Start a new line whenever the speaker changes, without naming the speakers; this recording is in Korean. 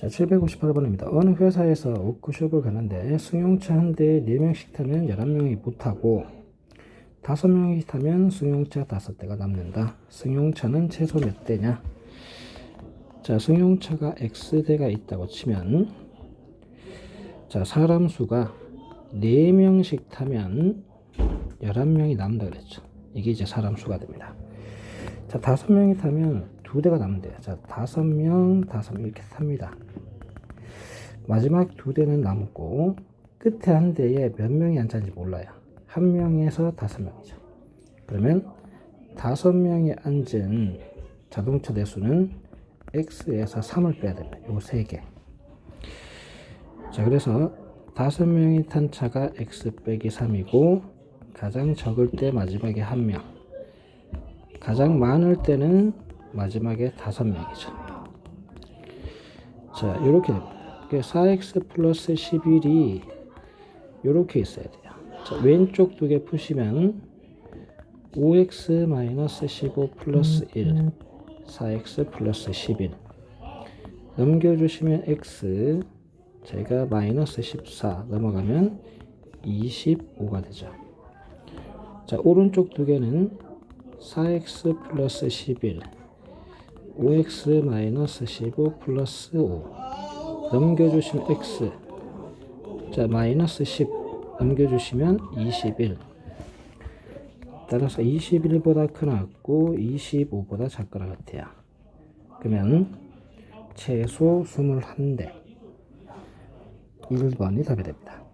자, 758번입니다. 어느 회사에서 워크숍을 가는데 승용차 한 대에 4명씩 타면 11명이 못 타고 5명이 타면 승용차 5대가 남는다. 승용차는 최소 몇 대냐? 자, 승용차가 X대가 있다고 치면 자, 사람 수가 4명씩 타면 11명이 남는다 그랬죠. 이게 이제 사람 수가 됩니다. 자, 5명이 타면 2대가 남는데요. 자, 5명, 5명 이렇게 탑니다. 마지막 두 대는 남고 끝에 한 대에 몇 명이 앉았는지 몰라요. 한 명에서 다섯 명이죠. 그러면 다섯 명이 앉은 자동차 대수는 x에서 3을 빼야 됩니다. 요 세 개. 자, 그래서 다섯 명이 탄 차가 x 빼기 3이고 가장 적을 때 마지막에 한 명. 가장 많을 때는 마지막에 다섯 명이죠. 자, 이렇게 됩니다. 4x 플러스 11이 이렇게 있어야 돼요. 자, 왼쪽 두 개 푸시면 5x 마이너스 15 플러스 1 4x 플러스 11 넘겨주시면 x 제가 마이너스 14 넘어가면 25가 되죠. 자 오른쪽 두 개는 4x 플러스 11 5x 마이너스 15 플러스 5 넘겨주시면 x. 자 마이너스 10 넘겨주시면 21 따라서 21보다 크나 같고 25보다 작거나 같아요. 그러면 최소 21대. 1번이 답이 됩니다